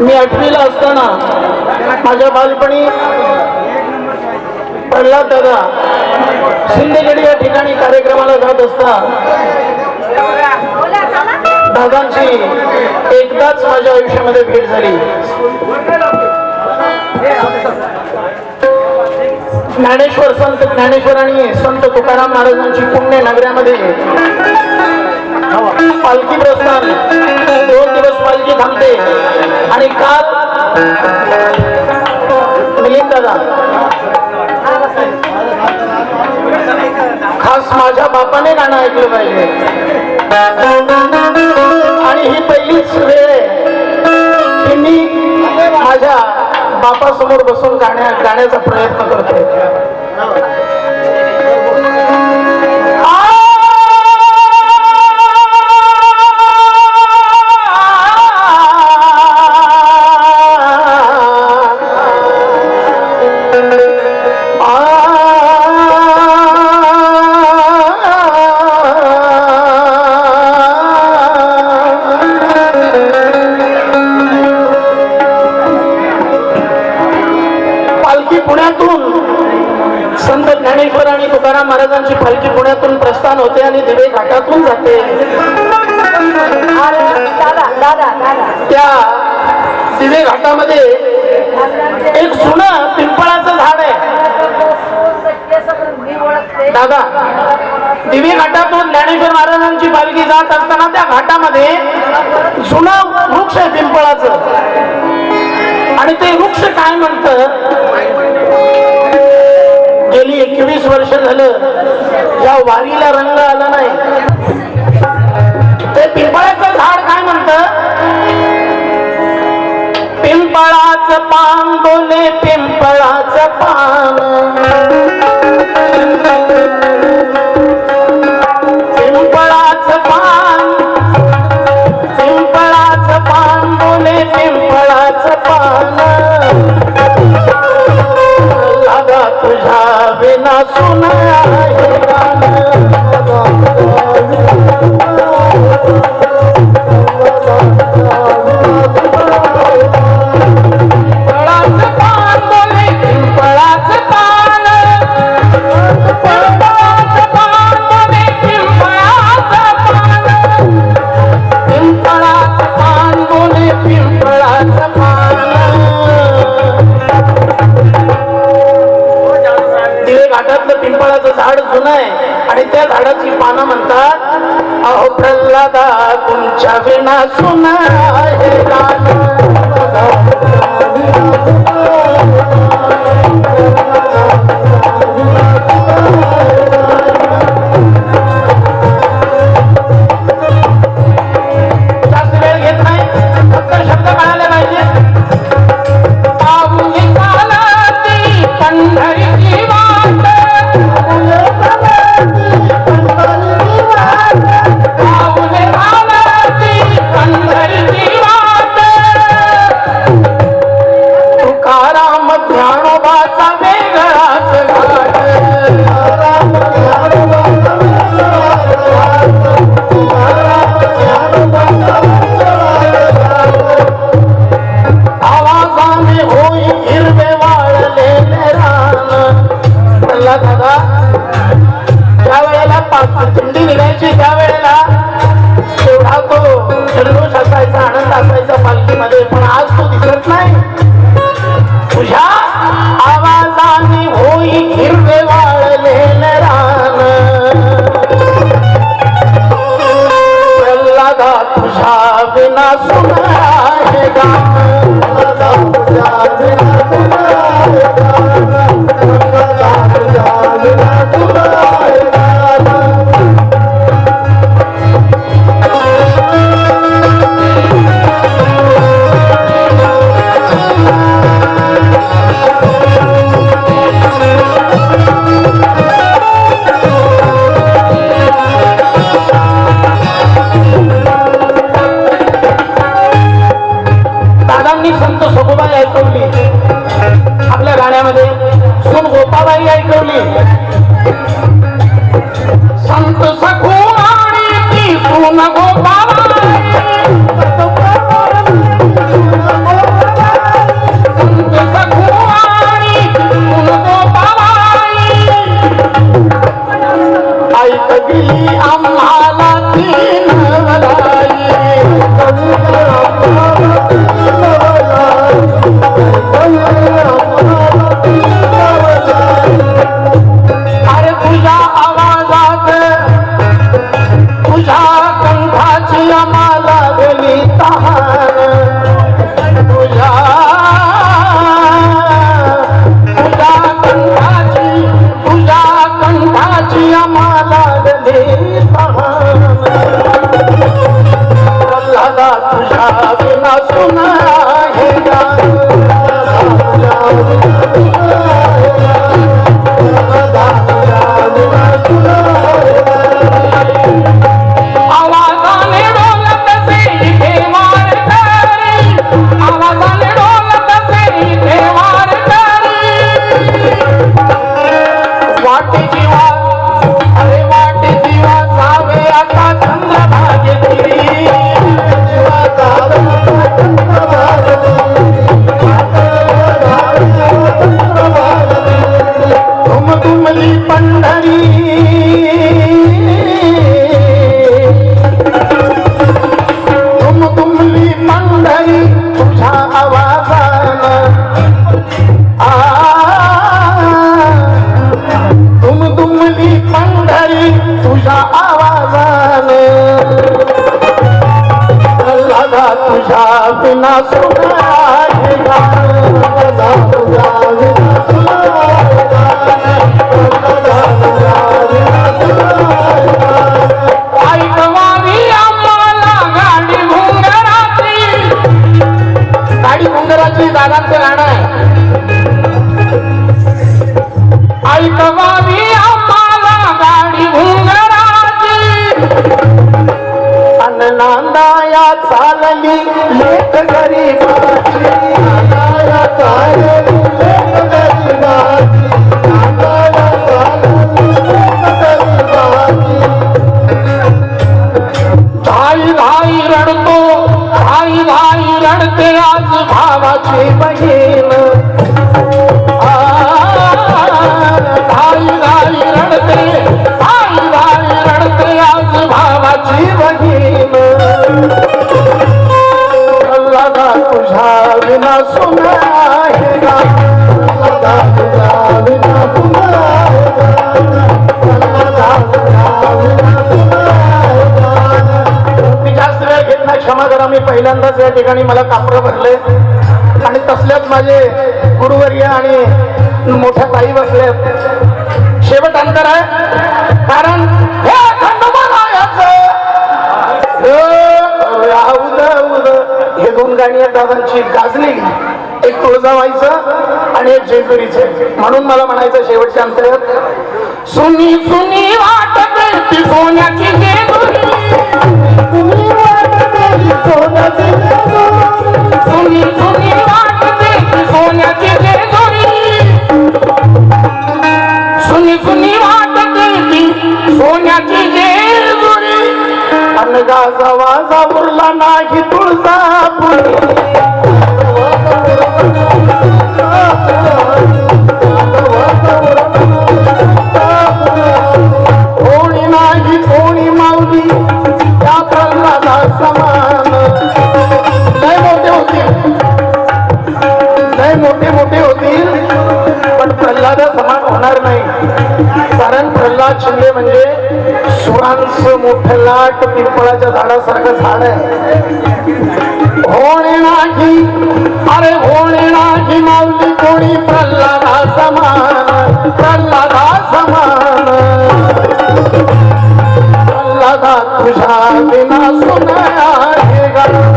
मी आठवीला असताना माझ्या बालपणी प्रल्हाद दादा सिंदेगड या ठिकाणी कार्यक्रमाला जात असता दादांची एकदाच माझ्या आयुष्यामध्ये भेट झाली. ज्ञानेश्वर संत ज्ञानेश्वर आणि संत तुकाराम महाराजांची पुण्य नगऱ्यामध्ये पालखी प्रस्थान दोन दिवस पालखी थांबते. आणि काल मिलिंद दादा खास माझ्या बापाने गाणं ऐकलं पाहिजे. आणि ही पहिलीच वेळ आहे की मी माझ्या बापासमोर बसून गाण्या गाण्याचा प्रयत्न करतोय. पालखी पुण्यातून संत ज्ञानेश्वर आणि तुकाराम महाराजांची पालखी पुण्यातून प्रस्थान होते आणि दिवे घाटातून जाते. दादा दादा दादा. त्या दिवे घाटामध्ये एक जुनं पिंपळाचं झाड आहे. दादा दिवे घाटातून ज्ञानेश्वर महाराजांची पालखी जात असताना त्या घाटामध्ये जुनं वृक्ष आहे पिंपळाचं. आणि ते वृक्ष काय म्हणतं? गेली एकवीस वर्ष झालं. या वारीला रंग आला नाही. ते पिंपळाचं झाड काय म्हणतं? पिंपळाचं पान बोले पिंपळाचं पान. लागा तुझ्या विना घाटातलं झाड जुनं आहे. आणि त्या झाडाची पानं म्हणतात अहो प्रल्हादा तुमच्या विना सुन लगा तुझा बिना सुना गाडी दादांचं गाणं आहे ऐकवावी अन्नांदाया चालली लेख गरीबाची नांदाया चालली गरीबाची रडते आज भावाची बहिणी. मी जास्त वेळ घेत नाही क्षमा करा मी पहिल्यांदाच या ठिकाणी मला कापडं भरले. आणि तसल्याच माझे गुरुवर्य आणि मोठ्या ताई बसल्यात शेवट अंतर आहे कारण हे गाणी दादांची गाजली एक तुळजाबाईचं आणि एक जेजुरीचे म्हणून मला म्हणायचं शेवटच्या अंतर्गत सुनी सुनी वाटत ती सोन्याची राहणार नाही. कारण प्रल्हाद शिंदे म्हणजे सुरांच मोठ लाट पिंपळाच्या झाडासारखं झाड आहे. होणे नाही. अरे होणे नाही मावली कोणी प्रल्हादा समान. प्रल्हादा समान. प्रल्हादा तुझ्या विना सुनाया